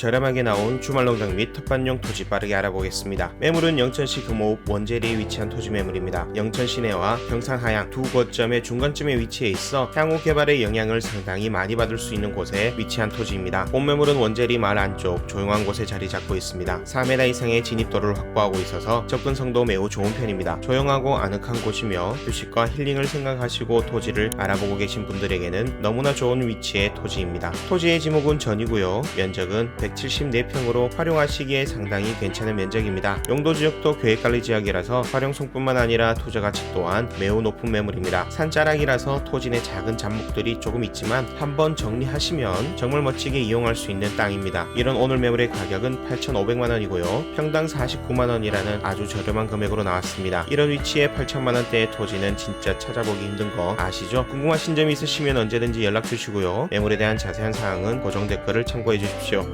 저렴하게 나온 주말농장 및 텃밭용 토지 빠르게 알아보겠습니다. 매물은 영천시 금호읍 원재리에 위치한 토지 매물입니다. 영천 시내와 경산 하양 두 거점의 중간쯤에 위치해 있어 향후 개발의 영향을 상당히 많이 받을 수 있는 곳에 위치한 토지입니다. 본 매물은 원재리 마을 안쪽 조용한 곳에 자리 잡고 있습니다. 4m 이상의 진입도를 확보하고 있어서 접근성도 매우 좋은 편입니다. 조용하고 아늑한 곳이며 휴식과 힐링을 생각하시고 토지를 알아보고 계신 분들에게는 너무나 좋은 위치의 토지입니다. 토지의 지목은 전이고요. 면적은 174평으로 활용하시기에 상당히 괜찮은 면적입니다. 용도 지역도 계획관리 지역이라서 활용성뿐만 아니라 투자 가치 또한 매우 높은 매물입니다. 산자락이라서 토지 내 작은 잡목들이 조금 있지만 한번 정리하시면 정말 멋지게 이용할 수 있는 땅입니다. 이런 오늘 매물의 가격은 8,500만 원이고요. 평당 49만 원이라는 아주 저렴한 금액으로 나왔습니다. 이런 위치에 8천만 원대의 토지는 진짜 찾아보기 힘든 거 아시죠? 궁금하신 점이 있으시면 언제든지 연락 주시고요. 매물에 대한 자세한 사항은 고정 댓글을 참고해 주십시오.